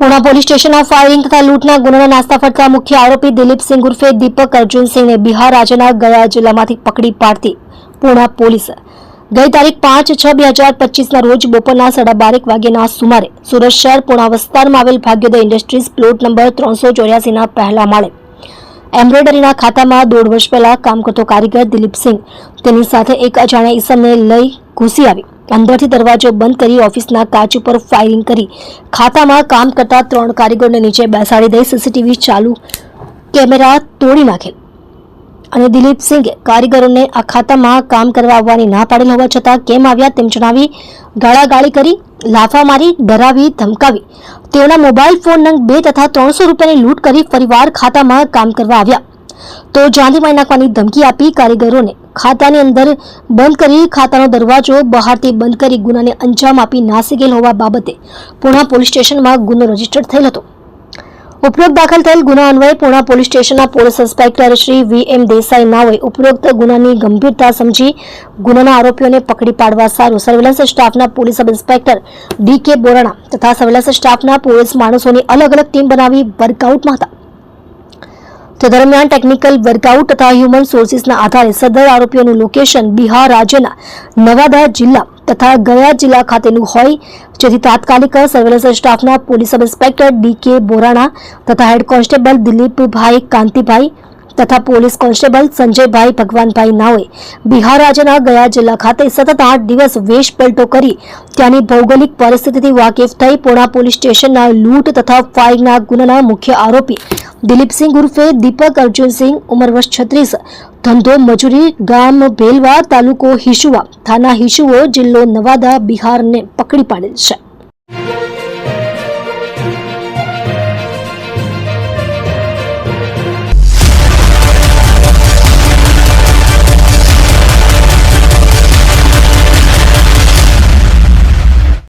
Puna police સ્ટેશનના firing તથા લૂંટના ગુનાના નાસ્તા ફટકા મુખ્ય આરોપી દિલીપસિંહ ઉર્ફે દીપક અર્જુનસિંહને બિહાર રાજ્યના ગયા જિલ્લામાંથી પકડી પાડતી પુણા પોલીસ. ગઈ તારીખ પાંચ છ બે હજાર પચીસના રોજ બપોરના સાડા બારેક વાગ્યાના સુમારે સુરત શહેર પુણા વિસ્તારમાં આવેલ ભાગ્યોદય ઇન્ડસ્ટ્રીઝ પ્લોટ નંબર ત્રણસો ચોર્યાસીના પહેલા માળે. એમ્બ્રોઇડરીના ખાતામાં દોઢ વર્ષ પહેલા કામ કરતો કારીગર દિલીપસિંહ. તેની સાથે એક અજાણ્યા ઈસમને લઈ ઘૂસી આવી. અંદરથી દરવાજો બંધ કરી ઓફિસના કાચ ઉપર ફાયરિંગ કરી. ખાતામાં કામ કરતા ત્રણ કારીગરોને નીચે બેસાડી દઈ સીસીટીવી ચાલુ કેમેરા તોડી નાખેલ અને દિલીપસિંહે કારીગરોને આ ખાતામાં કામ કરવા આવવાની ના પાડેલ હોવા છતાં કેમ આવ્યા તેમ જણાવી ગાળાગાળી કરી, લાફા મારી, ડરાવી, ધમકાવી. તેઓના મોબાઈલ ફોન નંગ બે તથા ત્રણસો રૂપિયાની લૂંટ કરી ફરીવાર ખાતામાં કામ કરવા આવ્યા. તો મારી નાખવાની ધમકી આપી કારીગરોને. ખાતાની અંદર બંધ કરી ખાતાનો દરવાજો બહારથી બંધ કરી ગુનાને અંજામ આપી નાસી હોવા બાબતે પૂણા પોલીસ સ્ટેશનમાં ગુનો રજિસ્ટર થયેલ હતો. ઉપરોક્ત દાખલ થયેલ ગુના અન્વયે પૂણા પોલીસ સ્ટેશનના police inspector Shri V M Desai નાઓએ ઉપરોક્ત ગુનાની ગંભીરતા સમજી ગુનાના આરોપીઓને પકડી પાડવા સારું. સર્વેલન્સ સ્ટાફના પોલીસ સબ ઇન્સ્પેક્ટર ડી કે બોરાણા તથા સર્વેલન્સ સ્ટાફના પોલીસ માણસોની અલગ અલગ ટીમ બનાવી વર્કઆઉટમાં હતા. તે દરમિયાન ટેકનિકલ વર્કઆઉટ તથા હ્યુમન સોર્સિસના આધારે સદર આરોપીઓનું લોકેશન બિહાર રાજ્યના નવાદા જિલ્લા તથા ગયા જિલ્લા ખાતેનું હોય, જેથી તાત્કાલિક સર્વેલન્સ સ્ટાફના પોલીસ સબ ઇન્સ્પેક્ટર ડી કે બોરાણા તથા હેડ કોન્સ્ટેબલ દિલીપભાઈ કાંતિભાઈ તથા પોલીસ કોન્સ્ટેબલ સંજયભાઈ ભગવાનભાઈ નાઓએ બિહાર રાજ્યના ગયા જિલ્લા ખાતે સતત આઠ દિવસ વેશ પલટો કરી ત્યાંની ભૌગોલિક પરિસ્થિતિથી વાકેફ થઈ પોણા પોલીસ સ્ટેશનના લૂંટ તથા ફાયરના ગુનાના મુખ્ય આરોપી દિલીપસિંહ ઉર્ફે દીપક અર્જુનસિંહ ઉંમર વર્ષ છત્રીસ, ધંધો મજૂરી, ગામ ભેલવા તાલુકો હિશુવા થાના હિશુઓ, જિલ્લો નવાદા બિહારને પકડી પાડેલ છે.